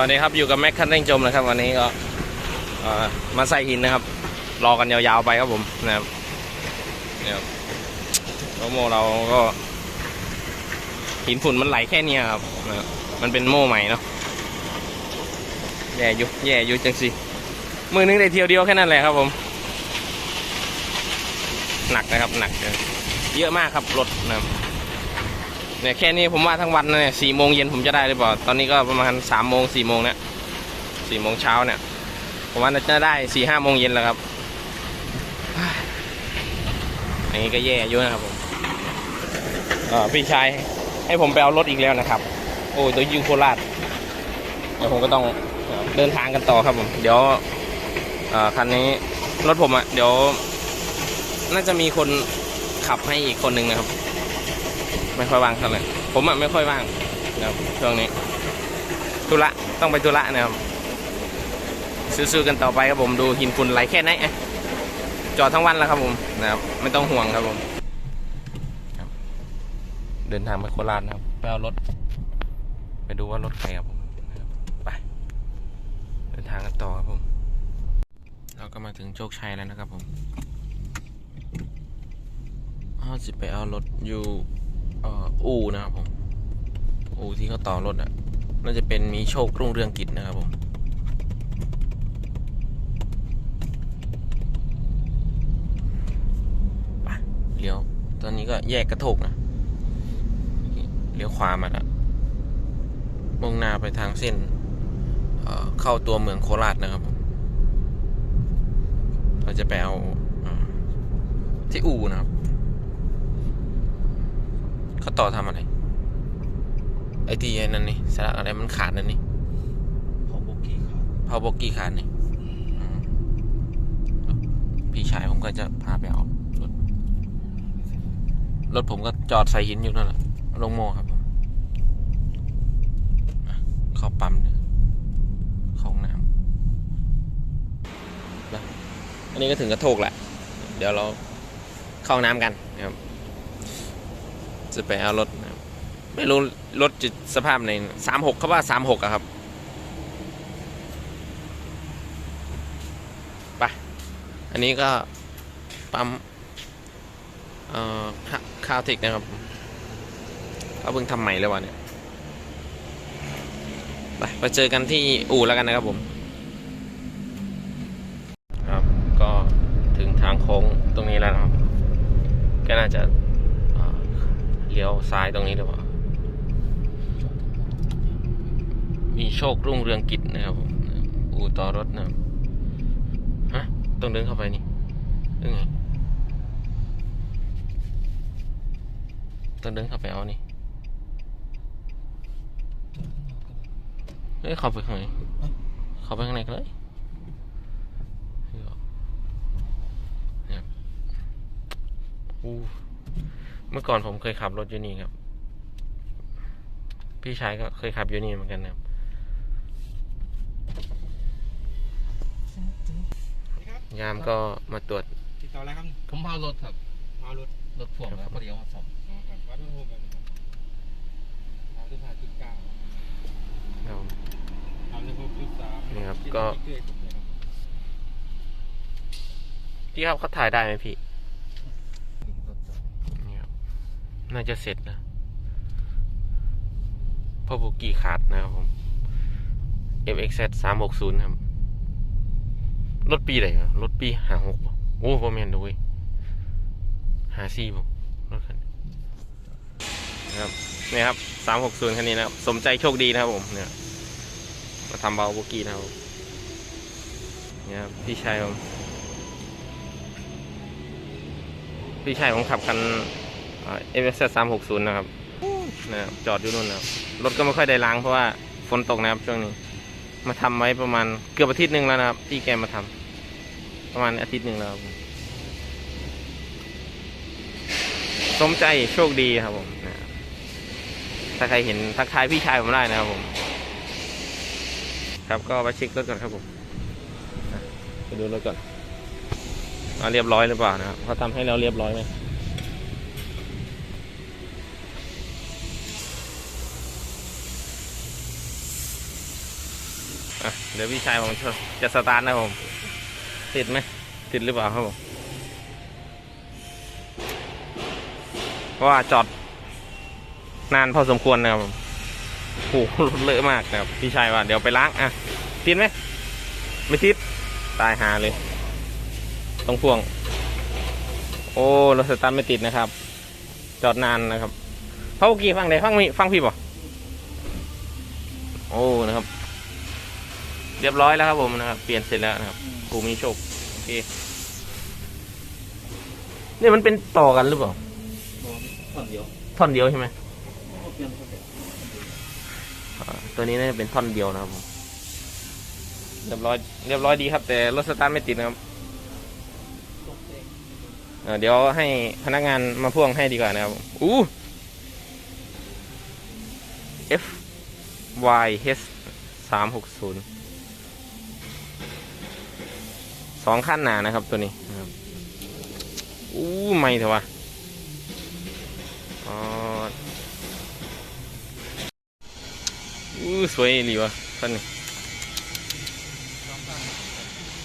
วัสดีครับอยู่กับแม็กคันเร่งจมนะครับวันนี้ก็มาใส่หินนะครับ รอกันยาวๆไปครับผมนะครับเนี่ยครับโลโมเราก็ หินฝุ่นมันไหลแค่นี้ครับนะครับมันเป็นโม่ใหม่เนาะแย่อยุแย่อยุจังสิมือนึงได้เที่ยวเดียวแค่นั้นแหละครับผม หนักนะครับหนักเยอะมากครับรถนะครับ เนี่ยแค่นี้ผมว่าทั้งวันเนี่ยสี่โมงเย็นผมจะได้หรือเปล่า ตอนนี้ก็ประมาณสามโมงสี่โมงเนี่ยสี่โมงเช้าเนี่ย ผมว่าจะได้สี่ห้าโมงเย็นแล้วครับอย่างนี้ก็แย่อยู่นะครับผมพี่ชายให้ผมไปเอารถอีกแล้วนะครับ โอ้ยตัวยูโคราชเดี๋ยวผมก็ต้องเดินทางกันต่อครับผม เดี๋ยวคันนี้รถผมอะเดี๋ยว น่าจะมีคนขับให้อีกคนหนึ่งนะครับ ไม่ค่อยว่างเท่าไหร่ผมอะไม่ค่อยว่างนะครับช่วงนี้ธุระต้องไปธุระนะครับสู้ๆกันต่อไปครับผมดูหินฝุ่นไหลแค่ไหนอจอดทั้งวันแล้วครับผมนะครับไม่ต้องห่วงครับผมเดินทางไปโคราชนะครับไปเอารถ ไปดูว่ารถใครครับผมไปเดินทางกันต่อครับผม เราก็มาถึงโชคชัยแล้วนะครับผมห้าสิบไปเอารถอยู่ อู่นะครับผม อู่ที่เขาต่อรถอะ น่าจะเป็นมีโชครุ่งเรืองกิจนะครับผม เลี้ยว ตอนนี้ก็แยกกระโถกนะ เลี้ยวขวามาแล้วมุ่งหน้าไปทางเส้นเเข้าตัวเมืองโคราชนะครับผม เราจะไปเอาอที่อู่นะครับ เขาต่อทำอะไร ไอที่ไอ้นั่นนี่สลักอะไรมันขาดนั่นนี่พอโบกี้ครับพาวบกี้ขาดนี่อืมพี่ชายผมก็จะพาไปเอารถรถผมก็จอดใส่หินอยู่นั่นแหละลงโม่ครับผมอะเข้าปั๊มเนี่ยเข้าห้องน้ำนะอันนี้ก็ถึงกระโทกแหละ เดี๋ยวเราเข้าห้องน้ำกันนะครับ จะไปเอารถนะครับไม่รู้รถจะสภาพไหนสามหกเขาว่าสามหกอะครับไปอันนี้ก็ปั๊มเอ่อข้าข้าวเทคนะครับเขาเพิ่งทำใหม่เลยวะเนี่ยไปไปเจอกันที่อู่แล้วกันนะครับผม ครับ ก็ถึงทางโค้งตรงนี้แล้วนะครับ ก็น่าจะเอ่อเลี้ยวซ้ายตรง นี้หรือเปล่า มีโชครุ่งเรืองกิจนะครับอู่ต่อรถนะครับฮะต้องเดินเข้าไปนี่ยังไงต้องเดินเข้าไปเอานี่เฮ้ยเข้าไปข้างในเข้าไปข้างในกันเลยเนี่ยอู้เมื่อก่อนผมเคยขับรถอยู่นี่ครับ พี่ชายก็เคยขับอยู่นี่เหมือนกันนะครับยามก็มาตรวจติดต่ออะไรครับผมพารถครับมารถรถพ่วงแล้วพอดีเอามาซ่อมอ๋อครับวัดพระโฮมแบบนี้ครับสามสิบห้าจุดเก้าครับสามสิบหกจุดสามนี่ครับคิดก็ว่าไม่เกินครับพี่ครับเขาถ่ายได้ไหมพี่รถจอดนี่ครับน่าจะเสร็จนะ พ่อบุกี้ขาดนะครับผม FXZ สามหกศูนย์ครับ รถปีไหนรถปีห้าหกโอ้ผมเห็นด้วยหาซี่ผมรถคันนี้ครับนี่ครับสามหกศูนย์คันนี้นะครับ สมใจโชคดีนะครับผมเนี่ยมาทำเบาบุกี้นะครับเนี่ยครับพี่ชายผมพี่ชายผมขับคันเอเอเรสสามหกศูนย์นะครับ นะครับจอดอยู่นู่นนะครับรถก็ไม่ค่อยได้ล้างเพราะว่าฝนตกนะครับช่วงนี้ มาทำไว้ประมาณเกือบอาทิตย์หนึ่งแล้วนะครับ ที่แกมาทำประมาณอาทิตย์หนึ่งแล้วผมสมใจโชคดีครับผมนะถ้าใครเห็นทักทายพี่ชายผมได้นะครับผม ครับก็ไปเช็ครถก่อนครับผมไปดูรถก่อนเรียบร้อยหรือเปล่านะครับเขาทำให้เราเรียบร้อยไหม อะเดี๋ยวพี่ชายผมจะสตาร์ทนะผม ติดไหม ติดหรือเปล่าครับผมเพราะว่าจอดนานพอสมควรนะครับผมโอ้โหรถเลอะมากนะครับ พี่ชายว่าเดี๋ยวไปล้างอะติดไหม ไม่ติด ตายหาเลย ต้องพ่วง โอ้รถสตาร์ทไม่ติดนะครับ จอดนานนะครับเพราะเมื่อกี้ฟังไหนฟังมีฟังพี่บ่โอ้นะครับ เรียบร้อยแล้วครับผมนะครับ เปลี่ยนเสร็จแล้วนะครับกูมีโชคโอเคนี่มันเป็นต่อกันหรือเปล่าท่อนเดียวท่อนเดียวใช่ไหมเปลี่ยนท่อนเดียวอ่าตัวนี้น่าจะเป็นท่อนเดียวนะครับผมเรียบร้อยเรียบร้อยดีครับ แต่รถสตาร์ทไม่ติดนะครับอ่าเดี๋ยวให้พนักงานมาพ่วงให้ดีกว่านะครับผมอู้ F Y H สามหกศูนย์ สองขั้นหนานะครับตัวนี้นะครับอู้ไม่เถอะวะอ๋ออู้สวยดีวะขั้นนี้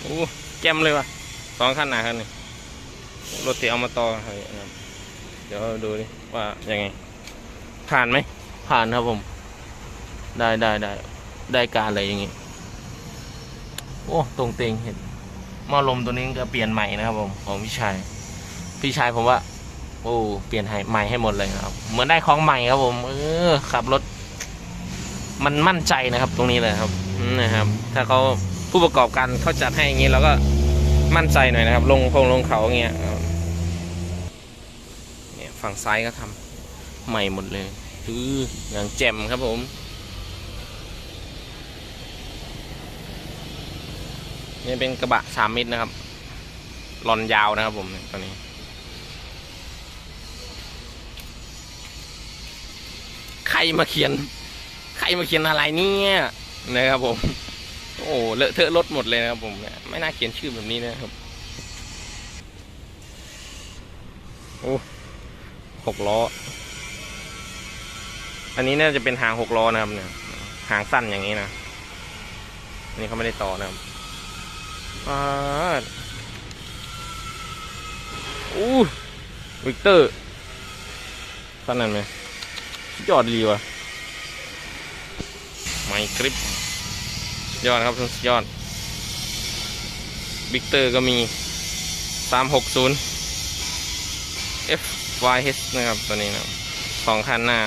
อู้แจ่มเลยวะสองขั้นหนาขั้นนี้รถที่เอามาต่อให้นะครับเดี๋ยวดูดิว่ายังไง ผ่านไหมผ่านครับผม ได้ได้ได้ได้การอะไรอย่างงี้โอ้ตรงเตงเห็น หม้อลมตัวนี้ก็เปลี่ยนใหม่นะครับผมของพี่ชายพี่ชายผมว่า โอ้เปลี่ยนให้ใหม่ให้หมดเลยครับ เหมือนได้ของใหม่ครับผม เออขับรถ มันมั่นใจนะครับ ตรงนี้เลยครับนะครับ ถ้าเขาผู้ประกอบการเขาจัดให้อย่างนี้เราก็มั่นใจหน่อยนะครับ ลงพงลงเขาเงี้ยเนี่ยฝั่งซ้ายก็ทำใหม่หมดเลยคืออย่างแจ่มครับผม นี่เป็นกระบะสามมิตรนะครับลอนยาวนะครับผมตัวนี้ ใครมาเขียน ใครมาเขียนอะไรเนี่ยนะครับผม โอ้เลอะเทอะรถหมดเลยนะครับผมเนี่ยไม่น่าเขียนชื่อแบบนี้นะครับโอ้หกล้อ อันนี้น่าจะเป็นหางหกล้อนะครับเนี่ยหางสั้นอย่างนี้นะ อันนี้เขาไม่ได้ต่อนะครับ อ่าอู้วิกเตอร์สั้นนั่นไหมยอดดีว่ะไมคลิปยอดครับสุดยอดวิกเตอร์ก็มีสามหกศูนย์ F Y H นะครับ ตัวนี้นะสองคันหน้า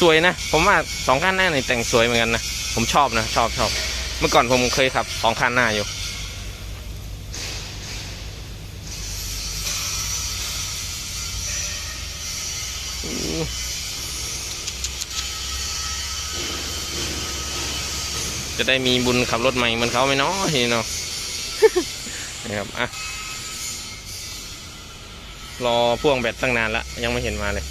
สวยนะ ผมว่าสองคันหน้าเนี่ยแต่งสวยเหมือนกันนะ ผมชอบนะ ชอบชอบ เมื่อก่อนผมเคยขับสองคันหน้าอยู่อู้จะได้มีบุญขับรถใหม่เหมือนเขาไหมเนาะทีเนาะนะครับอะรอพ่วงแบตตั้งนานละยังไม่เห็นมาเลย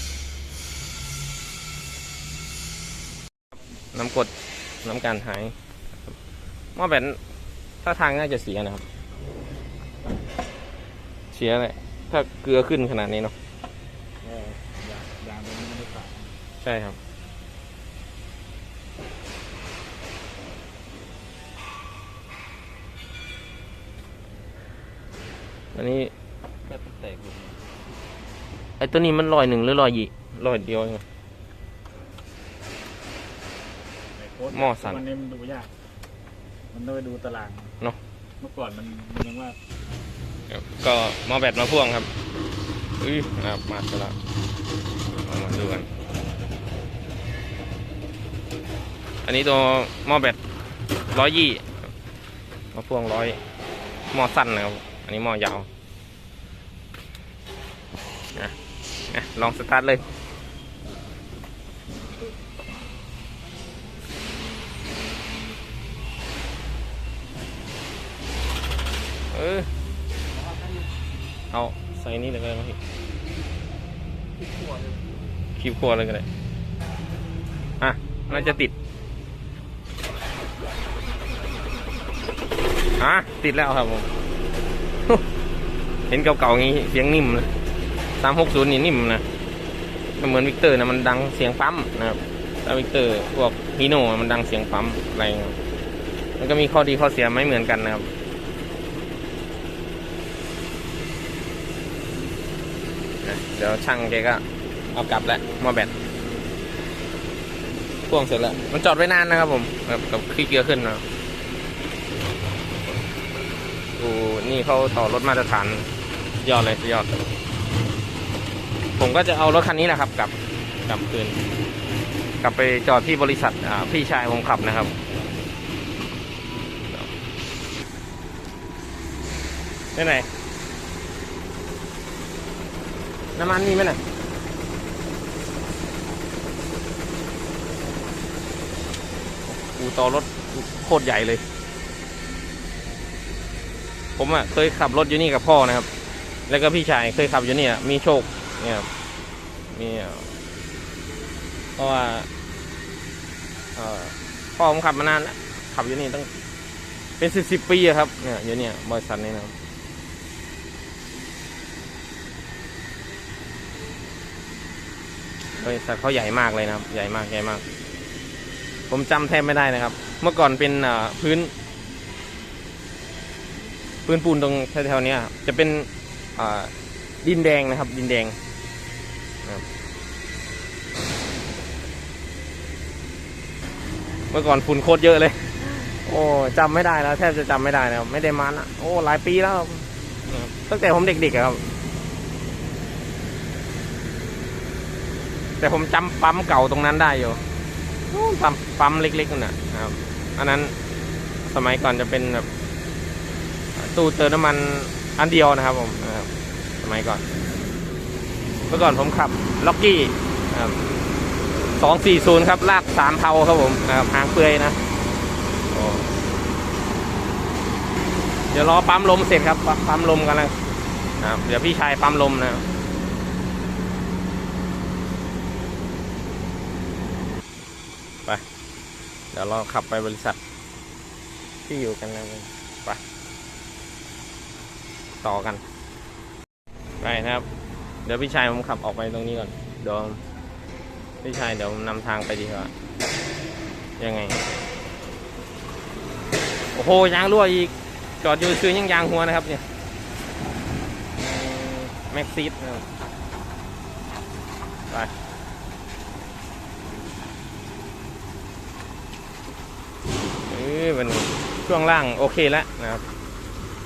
น้ำกรดน้ำการหาย หม้อแบตถ้าทางน่าจะเสียนะครับ เสียเลยถ้าเกลือขึ้นขนาดนี้เนาะเออยางยางตัวนี้ไม่ได้ขาดใช่ครับอันนี้แค่แตกหลุดไอ้ตัวนี้มันลอยหนึ่งหรือลอยยี่ลอยเดียวเองในโค้ดหม้อสั่นวันนี้มันดูยาก มันต้องไปดูตารางเนอะเมื่อก่อนมันมันยังว่าครับก็หมอแบตมาพ่วงครับอุ้ยอะมาซะแล้วเอามาดูกันอันนี้ตัวหม้อแบตร้อยยี่มาพ่วงร้อยหม้อสั้นนะครับ อันนี้หม้อยาวอะอะลองสตาร์ทเลย เออ เอาใส่นี่เลยก็ได้มั้งพี่คลิปครัวเลยก็ได้ อะ น่าจะติด อะ ติดแล้วครับผม เห็นเก่าๆงี้เสียงนิ่มนะสามหกศูนย์นี่นิ่มนะไม่เหมือนวิกเตอร์นะมันดังเสียงปั๊มนะครับถ้าวิกเตอร์พวกฮีโน่มันดังเสียงปั๊มอะไรงมันก็มีข้อดีข้อเสียไม่เหมือนกันนะครับนะ เดี๋ยวช่างแกก็เอากลับแล้วมอแบตพ่วงเสร็จแล้ว มันจอดไว้นานนะครับผมแบบกับขี้เกียร์ขึ้นนะโอ้นี่เขาต่อรถมาตรฐานยอดเลยยอด ผมก็จะเอารถคันนี้แหละครับ กลับกลับคืน กลับไปจอดที่บริษัทอ่าพี่ชายผมขับนะครับไปไหน น้ำมันมีไหมน่ะอูต่อรถโคตรใหญ่เลย ผมอะเคยขับรถอยู่นี่กับพ่อนะครับ แล้วก็พี่ชายเคยขับอยู่นี่ยมีโชคเนี่ยครับมีเพราะว่าพ่อผมขับมานานแล้วขับอยู่นี่ตั้งเป็นสิบสิบปีอะครับเนี่ยอยู่เนี่ยบริษัทนี้นะครับ บริษัทเขาใหญ่มากเลยนะครับ ใหญ่มากใหญ่มาก ผมจำแทบไม่ได้นะครับ เมื่อก่อนเป็นพื้น พื้นปูนตรงแถวๆนี้จะเป็นดินแดงนะครับ ดินแดงเมื่อก่อนฝุ่นโคตรเยอะเลย โอ้จำไม่ได้แล้ว แทบจะจำไม่ได้นะครับ ไม่ได้มันอะโอ้หลายปีแล้วตั้งแต่ผมเด็กๆครับ แต่ผมจำปั๊มเก่าตรงนั้นได้อยู่ปั๊มปั๊มเล็กๆนั่นนะครับ อันนั้นสมัยก่อนจะเป็นแบบตู้เติมน้ำมันอันเดียวนะครับผมนะครับสมัยก่อน เมื่อก่อนผมขับล็อกกี้สองสี่ศูนย์ครับ ลากสามเทาครับผมนะครับหางเปื่อยนะเดี๋ยวรอปั๊มลมเสร็จครับ ปั๊มลมกันเลยนะครับเดี๋ยวพี่ชายปั๊มลมนะครับ ไป เดี๋ยวเราขับไปบริษัทที่อยู่กันนะไปต่อกัน ไปนะครับ เดี๋ยวพี่ชายผมขับออกไปตรงนี้ก่อนเดี๋ยวพี่ชายเดี๋ยวผมนำทางไปดีกว่ายังไง โอ้โหยางรั่วอีก จอดอยู่ซื้อยังยางหัวนะครับเนี่ยแม็กซีดนะครับไป เออมันช่วงล่างโอเคแล้วนะครับ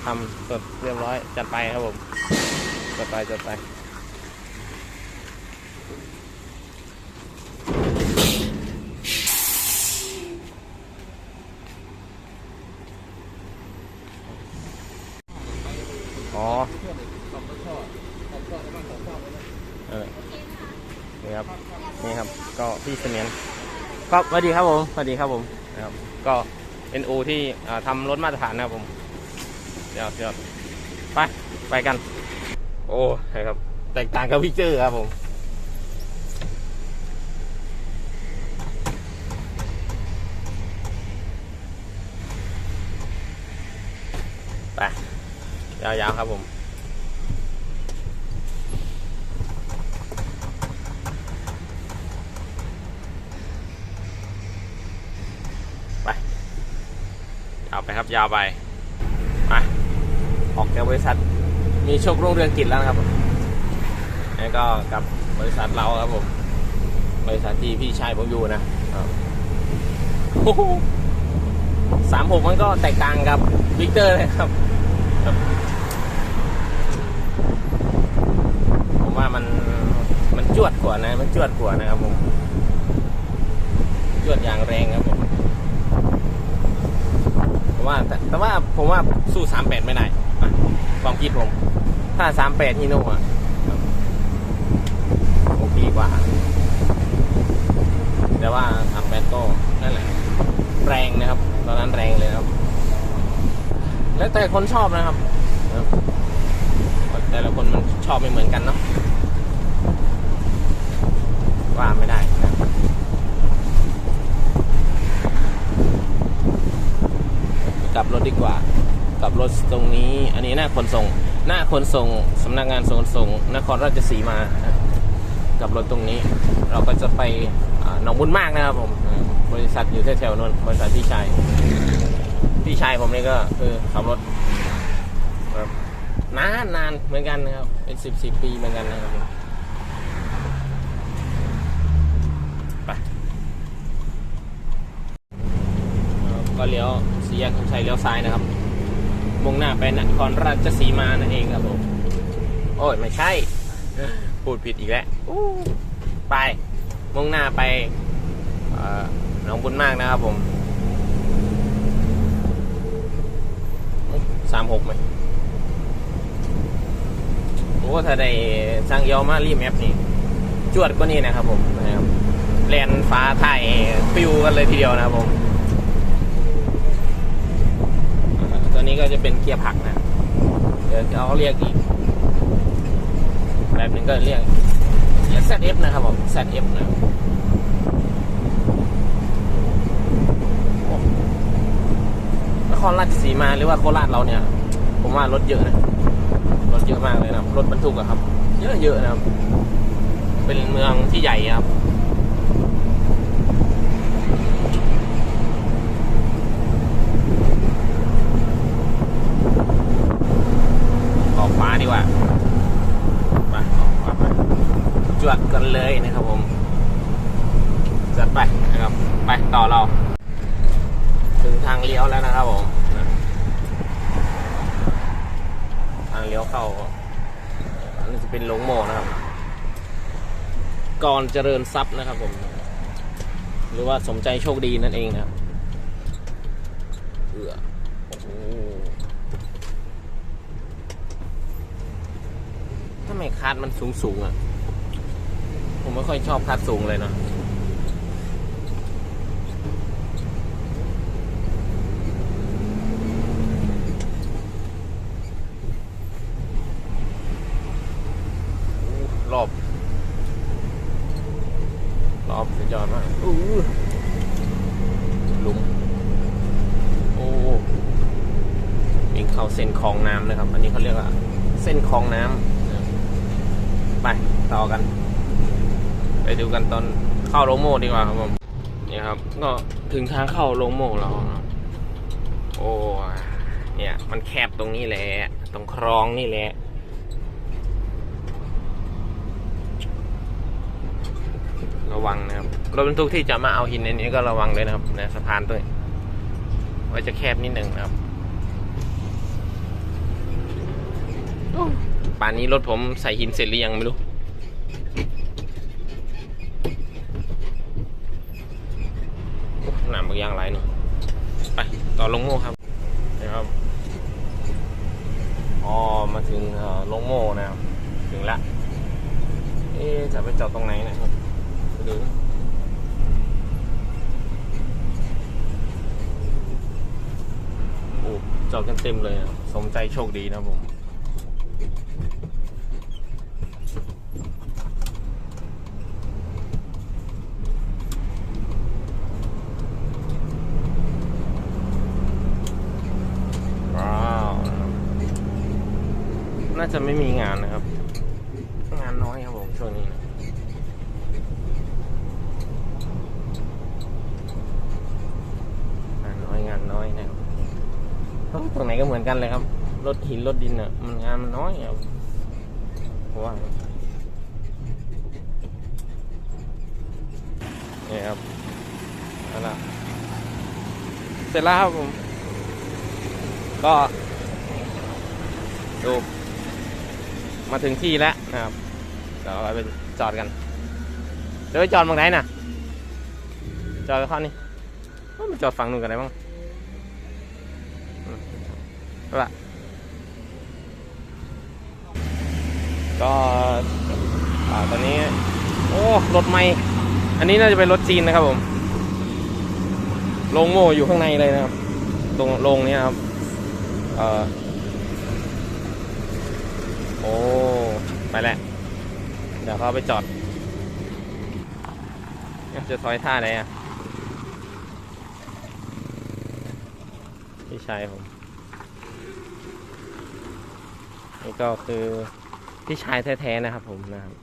ทำสดเรียบร้อยจัดไปครับผมจัดไปจัดไปอ๋อเออนี่ครับ นี่ครับ ก็พี่เสมียนก็สวัสดีครับผมสวัสดีครับผมนะครับก็ เป็นอูที่อ่าทำรถมาตรฐานนะครับผมเดี๋ยวเดี๋ยวไป ไปกัน โอ้ครับ แตกต่างกับพิกเจอร์ครับผมไปยาวๆครับผม ไป ยาวไปมาออกจากบริษัทมีโชครุ่งเรืองกิจแล้วนะครับแล้วก็กับบริษัทเราครับผม บริษัทที่พี่ชายผมอยู่นะโอ้โหสามหกมันก็แตกต่างกับวิกเตอร์เลยครับครับ ผมว่ามันมันจวดกว่านะ มันจวดกว่านะครับผม จวดอย่างแรงครับผม ผมว่าแต่แต่ว่าผมว่าสู้สามแปดไม่ได้อะความคิดผม ถ้าสามแปดฮีโน่อะโอเคกว่า แต่ว่าสามแปดก็นั่นแหละ แรงนะครับ ตอนนั้นแรงเลยครับ แล้วแต่คนชอบนะครับครับแต่ละคนมันชอบไม่เหมือนกันเนาะว่าไม่ได้นะครับ กลับรถดีกว่ากลับรถตรงนี้ อันนี้หน้าขนส่ง หน้าขนส่งสำนักงานขนส่งนครราชสีมา กลับรถตรงนี้ เราก็จะไปหนองบุญมากนะครับผมบริษัทอยู่แถวๆนั้นบริษัทพี่ชายพี่ชายผมนี่ก็คือขับรถแบบนานนานเหมือนกันนะครับ เป็นสิบสิบปีเหมือนกันนะครับผมไปก็เลี้ยว สี่แยกคำชัยเลี้ยวซ้ายนะครับมุ่งหน้าไปนครราชสีมานั่นเองครับผม โอ้ยไม่ใช่ พูดผิดอีกแล้วไป มุ่งหน้าไปเอ่อหนองบุญมากนะครับผมสามหกไหมโอ้ถ้าได้สร้างเยอมารีแมปนี่ จวดก็นี่นะครับผมนะครับแลนฟ้าถ่ายปิวกันเลยทีเดียวนะครับผมอ่าตัว นี้ก็จะเป็นเกียร์ผักนะเดี๋ยวเขาเรียกอีก แบบหนึงก็เรียกเรียก ZF นะครับผม ZF นะนครราชสีมาหรือว่าโคราชเราเนี่ย ผมว่ารถเยอะนะรถเยอะมากเลยนะรถบรรทุกอะครับ เยอะเยอะนะครับ เป็นเมืองที่ใหญ่ครับ ออกฟ้าดีกว่าไปออกฟ้าไปจวดกันเลยนะครับผมจัดไปนะครับ ไปต่อเรา ถึงทางเลี้ยวแล้วนะครับผมนะทางเลี้ยวเข้าอันนี้จะ เป็นหลงโมนะครับ ก่อนเจริญทรัพย์นะครับผม หรือว่าสมใจโชคดีนั่นเองนะครับเอือโอ้ทำไมคาดมันสูงสูงอะ ผมไม่ค่อยชอบคาดสูงเลยเนาะอู้รอบ รอบสุดยอดมากอู้หลุม โอ้เป็นเข้าเส้นคลองน้ำนะครับ อันนี้เขาเรียกว่า เส้นคลองน้ำ ไปต่อกัน ไปดู กันตอนเข้าโรงโม่ดีกว่าครับผมนี่ครับ ก็ถึงทางเข้าโรงโม่แล้วนะโอ้เนี่ยมันแคบตรงนี้แหละตรงคลองนี่แหละระวังนะครับรถบรรทุกที่จะมาเอาหินในนี้ก็ระวังเลยนะครับในสะพานตัวนี้ว่าจะแคบนิดหนึ่งนะครับป่านนี้รถผมใส่หินเสร็จหรือยังไม่รู้ โอ้ หนางอยไรนาะไปต่อลงโม่ครับนะครับอ๋อมาถึงลงโม่นะครับ ถึงละเอ๊จะไปจอดตรงไหนนะครับดูโอ้จอดกันเต็มเลย สมใจโชคดีนะผม ว้าวน่า จะไม่มีงานนะครับ งานน้อยครับผมช่วงนี้นะงานน้อยงานน้อยนะครับเอ้าตรงไหนก็เหมือนกันเลยครับ รถหินรถดินอะ มันงานมันน้อยครับว่านี่ครับเอาล่ะเสร็จแล้วครับผม ก็ดู มาถึงที่แล้วนะครับเดี๋ยวเราไปจอดกันเดี๋ยวไปจอดตรงไหนน่ะจอดกับเขานี่เอ้ามันจอดฝั่งนู้นกันได้บ้างอืมเอาละก็ตอนนี้ โอ้รถไม่ อันนี้น่าจะเป็นรถจีนนะครับผมโรงโม่อยู่ข้างในเลยนะครับ ตรงโรงเนี้ยครับ เออโอ้ ไปแล้ว เดี๋ยวเขาไปจอด จะถอยท่าไหนอะ พี่ชายผม นี่ก็คือพี่ชายแท้ๆนะครับผมนะครับ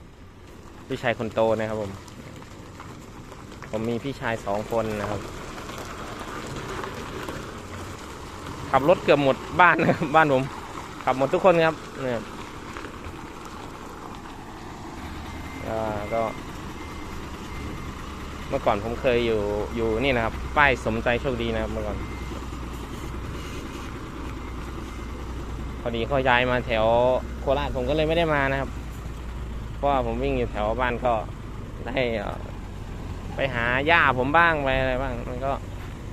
พี่ชายคนโตนะครับผม ผมมีพี่ชายสองคนนะครับ ขับรถเกือบหมดบ้านนะครับบ้านผม ขับหมดทุกคนครับเนี่ยอ่า ก็ เมื่อก่อนผมเคยอยู่อยู่นี่นะครับ ป้ายสมใจโชคดีนะครับเมื่อก่อน พอดีเขาย้ายมาแถวโคราชผมก็เลยไม่ได้มานะครับ เพราะว่าผมวิ่งอยู่แถวบ้านก็ได้อ่อไปหาย่าผมบ้างไปอะไรบ้าง มันก็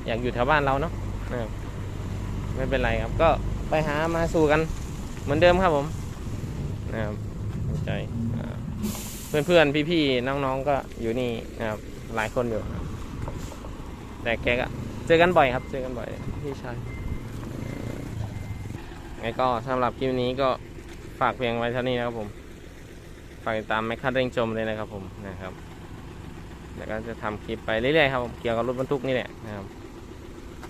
อยากอยู่แถวบ้านเราเนาะนะไม่เป็นไรครับ ก็ไปหามาสู่กัน เหมือนเดิมครับผมนะครับใจ เพื่อนๆ พี่ๆ น้องๆ ก็อยู่นี่นะครับหลายคนอยู่ครับแต่แกก็เจอกันบ่อยครับ เจอกันบ่อยพี่ชายไงก็สำหรับคลิปนี้ก็ฝากเพียงไว้เท่านี้นะครับผม ฝากติดตามแมคคันเร่งจมเลยนะครับผมนะครับแล้วก็จะทำคลิปไปเรื่อยๆครับผมเกี่ยวกับรถบรรทุกนี่แหละนะครับ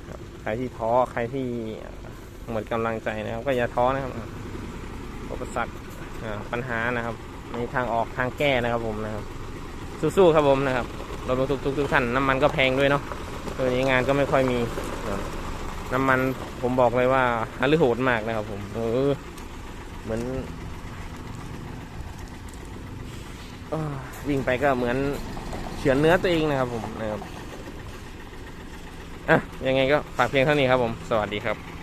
ครับใครที่ท้อใครที่หมดกำลังใจนะครับ ก็อย่าท้อนะครับอุปสรรคอ่าปัญหานะครับ มีทางออกทางแก้นะครับผมนะครับ สู้ๆครับผมนะครับรถบรรทุกทุกท่านน้ำมันก็แพงด้วยเนาะตัวนี้งานก็ไม่ค่อยมี น้ำมันผมบอกเลยว่าฮาลือโหดมากนะครับผม เออ เหมือนวิ่งไปก็เหมือนเฉือนเนื้อตัวเองนะครับผมนะครับอะยังไงก็ฝากเพียงเท่านี้ครับผม สวัสดีครับ